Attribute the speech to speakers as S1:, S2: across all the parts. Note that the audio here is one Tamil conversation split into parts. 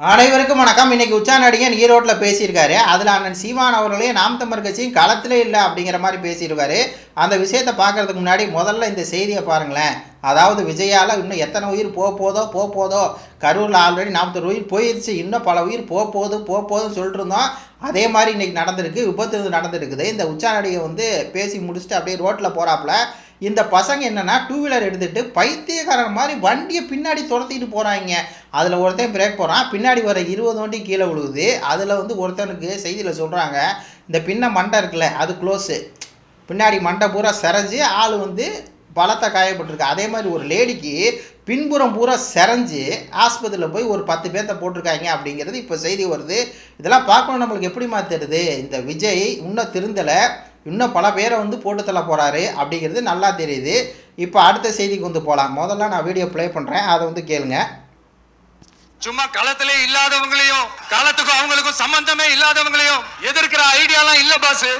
S1: அனைவருக்கும் வணக்கம். இன்னைக்கு உச்சா நடிகன் ஈரோட்டில் பேசியிருக்காரு. அதில் அண்ணன் சீமான் அவர்களே நாம் தமிழ் கட்சியும் களத்திலே இல்லை அப்படிங்கிற மாதிரி பேசியிருக்காரு. அந்த விஷயத்தை பார்க்குறதுக்கு முன்னாடி முதல்ல இந்த செய்தியை பாருங்களேன். அதாவது விஜயால் இன்னும் எத்தனை உயிர் போக போதோ போக போதோ? கரூரில் ஆல்ரெடி நாற்பத்தொரு உயிர் போயிருச்சு. இன்னும் பல உயிர் போக போகுது போக போகுதுன்னு சொல்லிட்டு இருந்தோம். அதே மாதிரி இன்னைக்கு நடந்திருக்கு விபத்து நடந்திருக்குது. இந்த உச்சா நடிகை வந்து பேசி முடிச்சுட்டு அப்படியே ரோட்டில் போகிறாப்புல இந்த பசங்க என்னென்னா டூ வீலர் எடுத்துகிட்டு பைத்தியக்காரன் மாதிரி வண்டியை பின்னாடி துரத்திட்டு போகிறாங்க அதில் ஒருத்தன் பிரேக் போகிறான் பின்னாடி வர இருபது வண்டி கீழே விழுகுது அதில் வந்து ஒருத்தனுக்கு செய்தியில் சொல்கிறாங்க இந்த பின்ன மண்டை இருக்குல்ல அது க்ளோஸு பின்னாடி மண்டை பூரா செரைஞ்சு ஆள் வந்து பலத்தை காயப்பட்டிருக்கு. அதே மாதிரி ஒரு லேடிக்கு பின்புறம் பூரா செரைஞ்சு ஆஸ்பத்திரியில் போய் ஒரு பத்து பேர்த்த போட்டிருக்காங்க அப்படிங்கிறது இப்போ செய்தி வருது. இதெல்லாம் பார்க்கணும். நம்மளுக்கு எப்படிமா தெரியுது இந்த விஜய் இன்னும் திருந்தலை. இன்னும் பல பேரை வந்து போட்டு தள்ள போகிறாரு அப்படிங்கிறது நல்லா தெரியுது. இப்போ அடுத்த செய்திக்கு வந்து போகலாம் முதல்ல நான் வீடியோ ப்ளே பண்ணுறேன் அதை வந்து கேளுங்க.
S2: சும்மா களத்திலே இல்லாதவங்களையும் களத்துக்கும் அவங்களுக்கும் சம்பந்தமே இல்லாதவங்களையும் எதிர்க்கிற ஐடியாலாம் இல்ல பாஸ்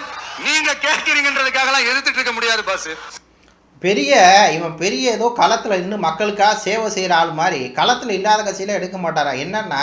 S2: நீங்க கேட்கிறீங்கன்றதுக்காக எல்லாம் எதிர்த்துட்டு இருக்க முடியாது பாஸ்
S1: பெரிய இவன் பெரிய ஏதோ களத்தில் இன்னும் மக்களுக்காக சேவை செய்கிற ஆள் மாதிரி களத்தில் இல்லாத கட்சியில் எடுக்க மாட்டாரா? என்னன்னா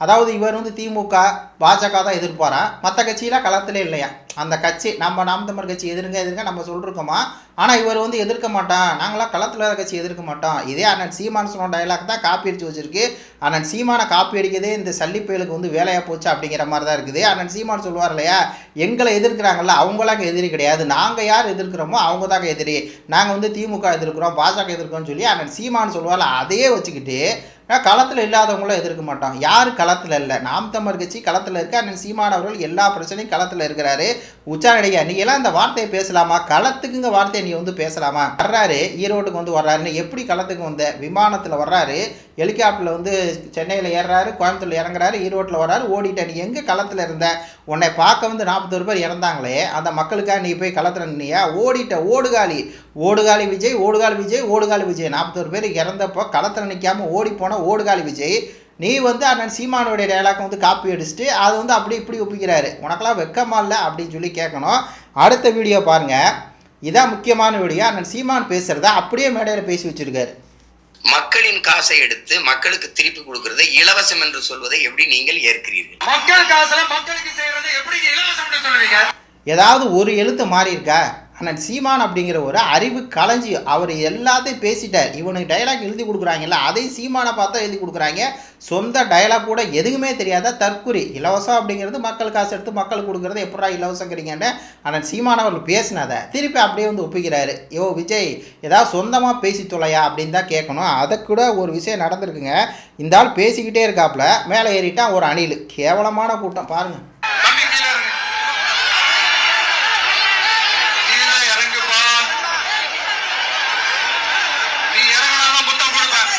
S1: அதாவது இவர் வந்து திமுக பாஜக தான் எதிர்ப்பாராம் மற்ற கட்சியெலாம் களத்திலே இல்லையா? அந்த கட்சி நம்ம நாம் தமிழ் கட்சி எதிருங்க எதிர்ங்க நம்ம சொல்லிருக்கோமா? ஆனால் இவர் வந்து எதிர்க்க மாட்டான். நாங்களாம் களத்தில் கட்சி எதிர்க்க மாட்டோம். இதே அண்ணன் சீமான் சொன்ன டைலாக் தான் காப்பி அடிச்சு வச்சிருக்கு. அண்ணன் சீமானை காப்பி அடிக்கிறதே இந்த சல்லிப்பயலுக்கு வந்து வேலையாக போச்சு அப்படிங்கிற மாதிரி தான் இருக்குது. அண்ணன் சீமான் சொல்லுவார் இல்லையா? எங்களை எதிர்க்கிறாங்கல்ல அவங்களாக எதிரி கிடையாது. நாங்கள் யார் எதிர்க்கிறோமோ அவங்க தாங்க எதிரி. நாங்கள் வந்து திமுக எதிர்க்கிறோம் பாஜக எதிர்க்கிறோம்னு சொல்லி அண்ணன் சீமான் சொல்லுவார்ல அதையே வச்சுக்கிட்டு களத்தில் இல்லாதவங்களும் எதிர்க்க மாட்டோம் யார் களத்தில் இல்லை? நாம் தமிழ் கட்சி களத்தில் இருக்க? அண்ணன் சீமான் அவர்கள் எல்லா பிரச்சனையும் களத்தில் இருக்கிறாரு. உச்சாரடிகா நீ எல்லாம் இந்த வார்த்தையை பேசலாமா? களத்துக்குங்க வார்த்தையை நீ வந்து பேசலாமா? வர்றாரு ஈரோட்டுக்கு வந்து வர்றாருன்னு எப்படி களத்துக்கு வந்த? விமானத்தில் வர்றாரு. ஹெலிகாப்டரில் வந்து சென்னையில் ஏறுறாரு கோயம்புத்தூர்ல இறங்குறாரு ஈரோட்டில் வர்றாரு ஓடிட்ட நீ எங்கே களத்தில் இருந்த? உன்னை பார்க்க வந்து நாற்பத்தொரு பேர் இறந்தாங்களே. அந்த மக்களுக்காக நீ போய் களத்தில் நின்னியா? ஓடிட்ட ஓடுகாலி. ஓடுகாலி விஜய் ஓடுகாலி விஜய் ஓடுகாலி விஜய். நாற்பத்தொரு பேர் இறந்தப்போ களத்தில் நிற்காம ஓடி போன ஓடுகாலி விஜய். நீ வந்து அண்ணன் சீமானுடைய டைலாக் வந்து காப்பி அடிச்சுட்டு அது வந்து அப்படி இப்படி ஒப்பிக்கிறாரு. உனக்கெல்லாம் வெக்கமா இல்லை அப்படின்னு சொல்லி கேட்கணும். அடுத்த வீடியோ பாருங்கள் இதான் முக்கியமான வீடியோ அண்ணன் சீமான் பேசுகிறத அப்படியே மேடையில் பேசி வச்சிருக்காரு.
S3: மக்களின் காசை எடுத்து மக்களுக்கு திருப்பி கொடுக்கறதை இலவசம் என்று சொல்வதை எப்படி நீங்கள் ஏற்கிறீர்கள்?
S2: மக்கள் காசுல மக்களுக்கு செய்யறது எப்படி இலவசம் சொல்லுவீங்க?
S1: ஏதாவது ஒரு எழுத்து மாறி இருக்கா அண்ணன் சீமான் அப்படிங்கிற ஒரு அறிவு களஞ்சி அவர் எல்லாத்தையும் பேசிட்டார். இவனுக்கு டைலாக் எழுதி கொடுக்குறாங்கல்ல அதையும் சீமானை பார்த்தா எழுதி கொடுக்குறாங்க. சொந்த டைலாக் கூட எதுவுமே தெரியாத தற்குறி இலவசம் அப்படிங்கிறது மக்கள் காசு எடுத்து மக்களுக்கு கொடுக்குறது எப்படா இலவசங்கிறீங்கன்னு ஆனால் சீமான் அவர்கள் பேசினதை திருப்பி அப்படியே வந்து ஒப்பிக்கிறாரு. யோ விஜய் ஏதாவது சொந்தமாக பேசி தொலையா? அப்படின்னு தான் கேட்கணும். அதை கூட ஒரு விஷயம் நடந்திருக்குங்க. இந்த ஆள் பேசிக்கிட்டே இருக்காப்புல மேலே ஏறிட்டான் ஒரு அணில். கேவலமான கூட்டம் பாருங்கள்
S2: தம்பி கீழே இறங்கு கீழே இறங்குப்பா நீ இறங்கினாதான் புத்தம் கொடுப்பேன்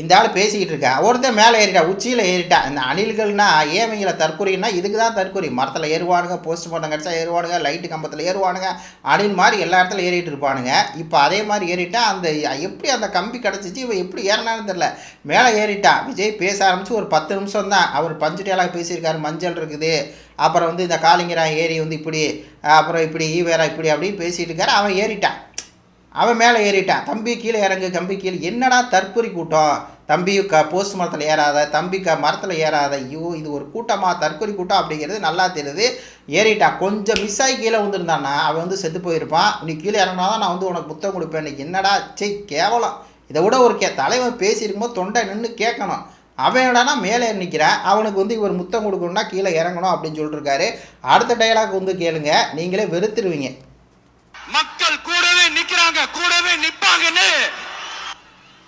S1: இந்த ஆள் பேசிக்கிட்டு இருக்கா. ஒருத்தர் மேலே ஏறிட்டா உச்சியில் ஏறிட்டா. இந்த அணில்கள்னா ஏமைகளை தற்கொலைன்னா இதுக்கு தான் தற்கொலை. மரத்தில் ஏறுவானுங்க போஸ்ட் மார்ட்டம் கிடச்சா ஏறுவானுங்க லைட்டு கம்பத்தில் ஏறுவானுங்க. அணில் மாதிரி எல்லா இடத்துல ஏறிட்டு இருப்பானுங்க. இப்போ அதே மாதிரி ஏறிட்டா அந்த எப்படி அந்த கம்பி கிடச்சிச்சு இவன் எப்படி ஏறினான்னு தெரில மேலே ஏறிட்டான் விஜய் பேச ஆரம்பிச்சு ஒரு பத்து நிமிஷம் தான். அவர் பஞ்சு டேலாக பேசியிருக்காரு மஞ்சள் இருக்குது. அப்புறம் வந்து இந்த காளிங்கரா ஏரி வந்து இப்படி அப்புறம் இப்படி ஈவேரா இப்படி அப்படின்னு பேசிகிட்டு இருக்காரு. அவன் ஏறிட்டான். அவன் மேலே ஏறிட்டான். தம்பி கீழே இறங்கு கம்பி கீழே. என்னடா தற்கொலை கூட்டம்? தம்பி க போஸ்ட் மரத்தில் ஏறாத தம்பி க மரத்தில் ஏறாத. ஐயோ இது ஒரு கூட்டமாக தற்கொலை கூட்டம் அப்படிங்கிறது நல்லா தெரியுது. ஏறிட்டான். கொஞ்சம் மிஸ் ஆகி கீழே வந்துருந்தான்னா அவன் வந்து செத்து போயிருப்பான். நீ கீழே இறங்கினா தான் நான் வந்து உனக்கு புத்தகம் கொடுப்பேன் என்னடா? சே கேவலம். இதை விட ஒரு கே தலைவன் பேசியிருக்கும்போது தொண்டை நின்று கேட்கணும். அவன் என்னடானா மேலே நிற்கிறான் அவனுக்கு வந்து இவர் முத்தம் கொடுக்கணும்னா கீழே இறங்கணும் அப்படின்னு சொல்லிட்டு இருக்காரு அடுத்த டைலாக் வந்து கேளுங்க. நீங்களே வெறுத்துருவீங்க.
S2: நிக்கிறாங்க கூடவே நிப்பாங்கன்னு.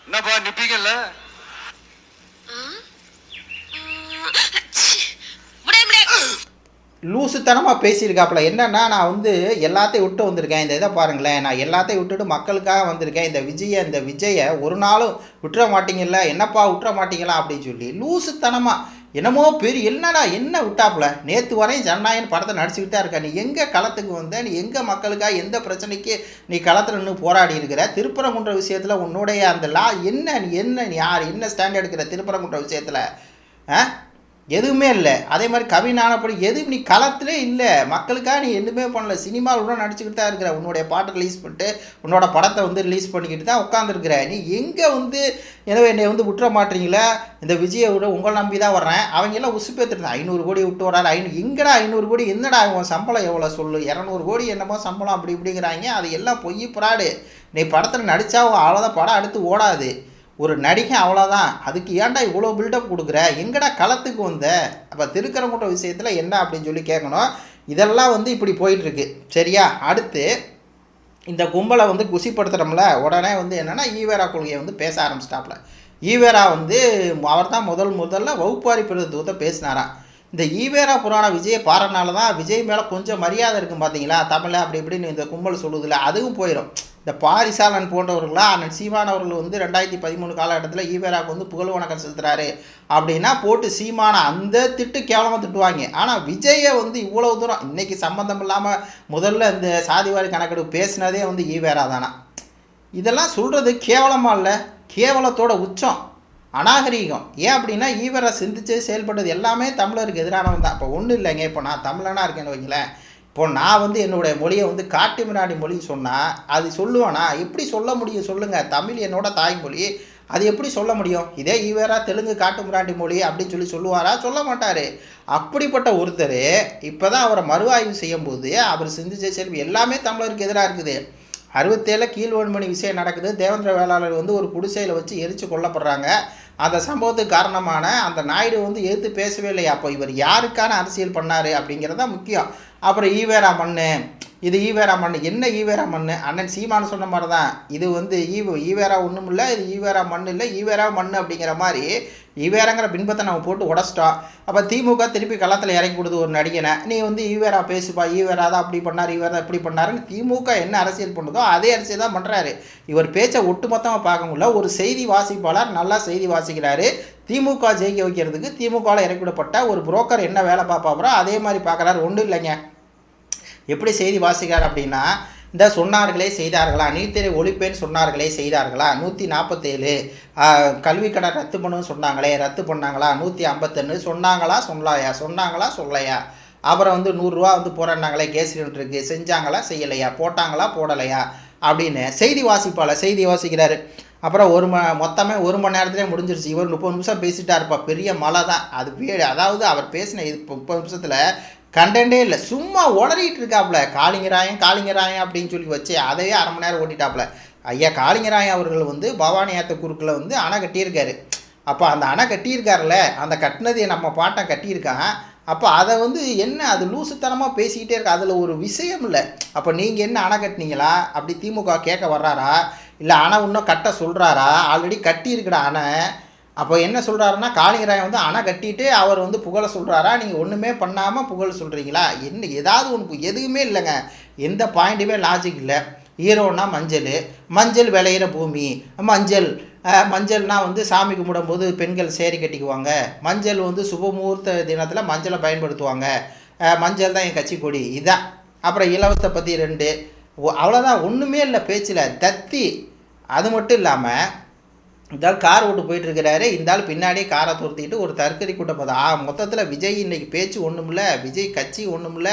S2: என்னப்பா நிப்பீங்கல்ல?
S1: லூசுத்தனமாக பேசியிருக்காப்புல. என்னன்னா நான் வந்து எல்லாத்தையும் விட்டு வந்திருக்கேன். இந்த இதை பாருங்களேன். நான் எல்லாத்தையும் விட்டுட்டு மக்களுக்காக வந்திருக்கேன். இந்த விஜய இந்த விஜயை ஒரு நாளும் விட்டுற மாட்டீங்கல்ல. என்னப்பா விட்டுற மாட்டீங்களா அப்படின்னு சொல்லி. லூசுத்தனமாக என்னமோ பெரிய என்னடா என்ன விட்டாப்புல? நேற்று வரையும் ஜனநாயகன் படத்தை நடிச்சுக்கிட்டு தான் இருக்க நீ எங்கே களத்துக்கு வந்த? நீ எங்கே மக்களுக்காக எந்த பிரச்சனைக்கு நீ களத்தில் நின்று போராடி இருக்கிற? திருப்பரங்குன்ற விஷயத்தில் உன்னுடைய அந்த லா என்ன? நீ என்ன நீ யார்? என்ன ஸ்டாண்ட் எடுக்கிற திருப்பரங்குன்ற விஷயத்தில்? ஆ? எதுவுமே இல்லை. அதே மாதிரி கவின் ஆனப்படி எதுவும் நீ களத்திலே இல்லை. மக்களுக்காக நீ எதுவுமே பண்ணல. சினிமாவில் கூட நடிச்சுக்கிட்டு தான் இருக்கிற. உன்னுடைய பாட்டை ரிலீஸ் பண்ணிட்டு உன்னோட படத்தை வந்து ரிலீஸ் பண்ணிக்கிட்டு தான் உட்காந்துருக்குற நீ எங்கே வந்து எனவே என்னை வந்து விட்டுற மாட்டீங்களா இந்த விஜயை விட உங்களை நம்பி தான் வர்றேன். அவங்க எல்லாம் உசுப்பேத்துட்டு ஐநூறு கோடி விட்டு வராது ஐநூறு எங்கடா ஐநூறு கோடி? என்னடா உன் சம்பளம் எவ்வளோ சொல்லு? இரநூறு கோடி என்னமோ சம்பளம் அப்படி இப்படிங்கிறாங்க. அது எல்லாம் பொய் புறாடு நீ படத்தில் நடித்தா அவ்வளோதான் படம் அடுத்து ஓடாது. ஒரு நடிகை அவ்வளோதான் அதுக்கு ஏன்டா இவ்வளோ பில்டப் கொடுக்குற? எங்கடா களத்துக்கு வந்த? அப்போ திருக்கரங்குன்ற விஷயத்தில் என்ன அப்படின்னு சொல்லி கேட்கணும். இதெல்லாம் வந்து இப்படி போயிட்டுருக்கு. சரியா? அடுத்து இந்த கும்பலை வந்து குசிப்படுத்துகிறோம்ல உடனே வந்து என்னென்னா ஈவேரா கொள்கையை வந்து பேச ஆரம்பிச்சிட்டாப்புல. ஈவேரா வந்து அவர் தான் முதல் முதல்ல வகுப்பாரி பிரதித்துவத்தை பேசினாராம் இந்த ஈவேரா புராண விஜயை பாடுறனால தான் விஜய் மேலே கொஞ்சம் மரியாதை இருக்கும் பார்த்தீங்களா தமிழை அப்படி இப்படின்னு இந்த கும்பல் சொல்லுதில்ல அதுவும் போயிடும் இந்த பாரிசாலன் போன்றவர்களா அண்ணன் சீமான் அவர்கள் வந்து ரெண்டாயிரத்தி பதிமூணு காலகட்டத்தில் ஈவேராவுக்கு வந்து புகழ் வணக்கம் செலுத்துறாரு. அப்படின்னா போட்டு சீமான அந்த திட்டு கேவலமாக திட்டுவாங்க. ஆனால் விஜயை வந்து இவ்வளோ தூரம் இன்னைக்கு சம்மந்தம் இல்லாமல் முதல்ல இந்த சாதிவாரி கணக்கெடுப்பு பேசினதே வந்து ஈவேரா தானா? இதெல்லாம் சொல்கிறது கேவலமாக இல்லை கேவலத்தோட உச்சம் அநாகரீகம். ஏன் அப்படின்னா ஈவரை சிந்திச்சு செயல்பட்டது எல்லாமே தமிழருக்கு எதிரானவன் தான். இப்போ ஒன்றும் இல்லைங்க இப்போ நான் தமிழனா இருக்கேன்னு வைங்களேன். இப்போ நான் வந்து என்னுடைய மொழியை வந்து காட்டு மிராண்டி மொழி சொன்னால் அது சொல்லுவேனா? எப்படி சொல்ல முடியும் சொல்லுங்கள் தமிழ் என்னோட தாய்மொழி. அது எப்படி சொல்ல முடியும்? இதே ஈவேரா தெலுங்கு காட்டு மிராண்டி மொழி அப்படின்னு சொல்லி சொல்லுவாரா? சொல்ல மாட்டார். அப்படிப்பட்ட ஒருத்தர் இப்போ தான் அவரை மறுஆய்வு செய்யும்போது அவர் சிந்திச்ச செல்வி எல்லாமே தமிழருக்கு எதிராக இருக்குது. அறுபத்தேழில் கீழ்வன்மணி விஷயம் நடக்குது. தேவேந்திர வேளாளர் வந்து ஒரு குடிசையில் வச்சு எரித்து கொல்லப்படுறாங்க. அந்த சம்பவத்துக்கு காரணமான அந்த நாயுடு வந்து எதிர்த்து பேசவே இல்லையா? அப்போ இவர் யாருக்கான அரசியல் பண்ணார் அப்படிங்கிறது தான் முக்கியம். அப்புறம் ஈவேரா மண்ணு இது ஈவேரா மண் என்ன ஈவேரா மண் அண்ணன் சீமானு சொன்ன மாதிரி தான் இது வந்து ஈவ ஈவேரா ஒன்றும் இல்லை இது ஈவேரா மண் இல்லை ஈவேரா மண் அப்படிங்கிற மாதிரி ஈவேராங்கிற பின்பத்தை நம்ம போட்டு உடச்சிட்டோம் அப்போ திமுக திருப்பி களத்தில் இறக்கி கொடுத்து ஒரு நடிகனை நீ வந்து ஈவேரா பேசுப்பா ஈவேரா தான் அப்படி பண்ணார் ஈவேரா இப்படி பண்ணாருன்னு திமுக என்ன அரசியல் பண்ணுதோ அதே அரசியல் தான் பண்ணுறாரு இவர் பேச்சை ஒட்டுமொத்தமாக பார்க்க முடியல. ஒரு செய்தி வாசிப்பாளர் நல்லா செய்தி வாசிக்கிறாரு. திமுக ஜெயிக்க வைக்கிறதுக்கு திமுகவில் இறக்கிவிடப்பட்ட ஒரு புரோக்கர் என்ன வேலை பார்ப்பாப்புறோ அதே மாதிரி பார்க்குறாரு. ஒன்றும் இல்லைங்க. எப்படி செய்தி வாசிக்கிறார் அப்படின்னா இந்த சொன்னார்களே செய்தார்களா? நீர்த்தேர்வை ஒழிப்பேன்னு சொன்னார்களே செய்தார்களா? நூற்றி நாற்பத்தேழு கல்வி கடன் ரத்து பண்ணுன்னு சொன்னாங்களே ரத்து பண்ணாங்களா? நூற்றி ஐம்பத்தொன்று சொன்னாங்களா? சொல்லாயா சொன்னாங்களா? சொல்லையா அப்புறம் வந்து நூறுரூவா வந்து போராடினாங்களே கேஸ் சிலிண்டருக்கு செஞ்சாங்களா? செய்யலையா? போட்டாங்களா? போடலையா? அப்படின்னு செய்தி வாசிப்பாளர் செய்தி வாசிக்கிறாரு. அப்புறம் ஒரு ம மொத்தமே ஒரு மணி நேரத்துலேயே முடிஞ்சிருச்சு. இவர் முப்பது நிமிஷம் பேசிட்டா இருப்பா பெரிய மழை தான் அது வே அதாவது அவர் பேசின இது முப்பது நிமிஷத்தில் கண்டென்ட்டே இல்லை. சும்மா உளறிட்டு இருக்காப்புல காளிங்கராயன் காளிங்கராயன் அப்படின்னு சொல்லி வச்சு அதையே அரை மணி நேரம் ஓட்டிட்டாப்புல ஐயா காளிங்கராயன் அவர்கள் வந்து பவானி ஆத்த குறுக்கில் வந்து அணை கட்டியிருக்காரு. அப்போ அந்த அணை கட்டியிருக்காருல்ல அந்த கட்டினது நம்ம பாட்டம் கட்டியிருக்கான் அப்போ அதை வந்து என்ன அது லூசுத்தனமாக பேசிக்கிட்டே இருக்கு? அதில் ஒரு விஷயம் இல்லை. அப்போ நீங்கள் என்ன அணை கட்டினீங்களா? அப்படி திமுக கேட்க வர்றாரா? இல்லை அணை இன்னும் கட்ட சொல்கிறாரா ஆல்ரெடி கட்டியிருக்கிற அணை. அப்போ என்ன சொல்கிறாருன்னா காளிங்கராயன் வந்து அணை கட்டிட்டு அவர் வந்து புகழ சொல்கிறாரா நீங்கள் ஒன்றுமே பண்ணாமல் புகழ சொல்கிறீங்களா என்ன ஏதாவது ஒன்று எதுவுமே இல்லைங்க. எந்த பாயிண்ட்டுமே லாஜிக் இல்லை. ஹீரோனா மஞ்சள் மஞ்சள் விளையிற பூமி மஞ்சள் மஞ்சள்னால் வந்து சாமி கும்பிடும்போது பெண்கள் சேரி கட்டிக்குவாங்க. மஞ்சள் வந்து சுபமுகூர்த்த தினத்தில் மஞ்சளை பயன்படுத்துவாங்க. மஞ்சள் தான் என் கட்சி கொடி இதான். அப்புறம் இலவசத்தை பற்றி ரெண்டு. அவ்வளோதான் ஒன்றுமே இல்லை பேச்சில். தத்தி. அது மட்டும் இல்லாமல் இந்த ஆள் கார் ஓட்டு போயிட்டு இருக்கிறாரு இந்த ஆள் பின்னாடியே காரை துரத்திட்டு ஒரு தர்க்கரி கூட்டம் போதும் ஆ மொத்தத்தில் விஜய் இன்னைக்கு பேச்சு ஒன்றுமில்ல விஜய் கட்சி ஒன்றுமில்ல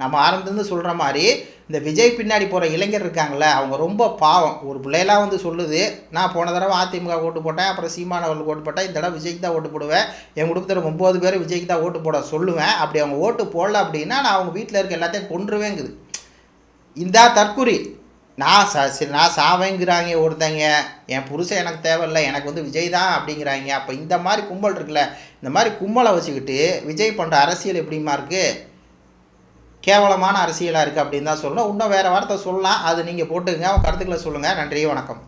S1: நம்ம ஆரம்பத்துலேருந்து சொல்கிற மாதிரி இந்த விஜய் பின்னாடி போகிற இளைஞர் இருக்காங்கல்ல அவங்க ரொம்ப பாவம். ஒரு பிள்ளையெல்லாம் வந்து சொல்லுது நான் போன தடவை அதிமுக ஓட்டு போட்டேன் அப்புறம் சீமான ஓட்டு போட்டேன் இந்த தடவை விஜய்க்கு தான் ஓட்டு போடுவேன். என் குடும்பத்தில் ஒம்பது பேர் விஜய்க்கு தான் ஓட்டு போட சொல்லுவேன். அப்படி அவங்க ஓட்டு போடல அப்படின்னா நான் அவங்க வீட்டில் இருக்க எல்லாத்தையும் கொன்றுவேங்குது. இந்தா தற்குறி நான் ச சரி நான் சாவைங்கிறாங்க ஒருத்தங்க. என் புருஷன் எனக்கு தேவையில்ல எனக்கு வந்து விஜய் தான் அப்படிங்கிறாங்க. அப்போ இந்த மாதிரி கும்பல் இருக்குல்ல இந்த மாதிரி கும்பலை வச்சுக்கிட்டு விஜய் பண்ணுற அரசியல் எப்படிமா இருக்குது கேவலமான அரசியலாக இருக்குது அப்படின்னு தான் சொல்லணும். இன்னும் வேறு வார்த்தை சொல்லலாம். அது நீங்கள் போட்டுக்கங்க. உங்கள் கருத்துக்களை சொல்லுங்கள் நன்றி வணக்கம்.